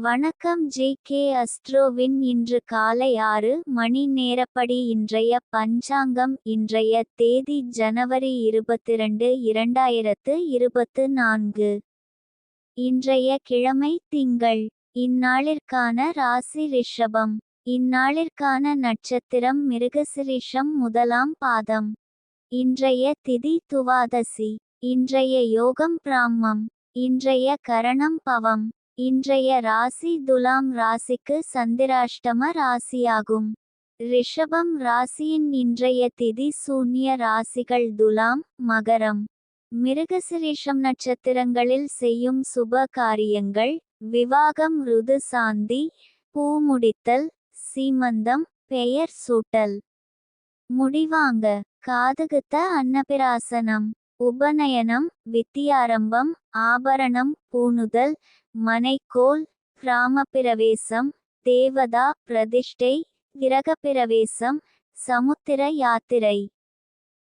வணக்கம் J K அஸ்ட்ரோவின் இன்று காலை ஆறு மணி நேரப்படி இன்றைய பஞ்சாங்கம் இன்றைய தேதி ஜனவரி இருபத்திரண்டு இரண்டாயிரத்து இருபத்து நான்கு. இன்றைய கிழமை திங்கள். இந்நாளிற்கான ராசி ரிஷபம். இந்நாளிற்கான நட்சத்திரம் மிருகசிரிஷம் முதலாம் பாதம். இன்றைய திதி துவாதசி. இன்றைய யோகம் பிராமம். இன்றைய கரணம் பவம். இன்றைய ராசி துலாம் ராசிக்கு சந்திராஷ்டம ராசியாகும். ரிஷபம் ராசியின் இன்றைய திதி சூன்ய ராசிகள் துலாம் மகரம். மிருகசிரீஷம் நட்சத்திரங்களில் செய்யும் சுப காரியங்கள் விவாகம் ருது சாந்தி பூமுடித்தல் சீமந்தம் பெயர் சூட்டல். முடிவாங்க. காதுகுத்த அன்னபிராசனம் உபநயனம் வித்தியாரம்பம் ஆபரணம் பூணுதல் மனைக்கோல் கிராமப்பிரவேசம் தேவதா பிரதிஷ்டை கிரகப்பிரவேசம் சமுத்திர யாத்திரை.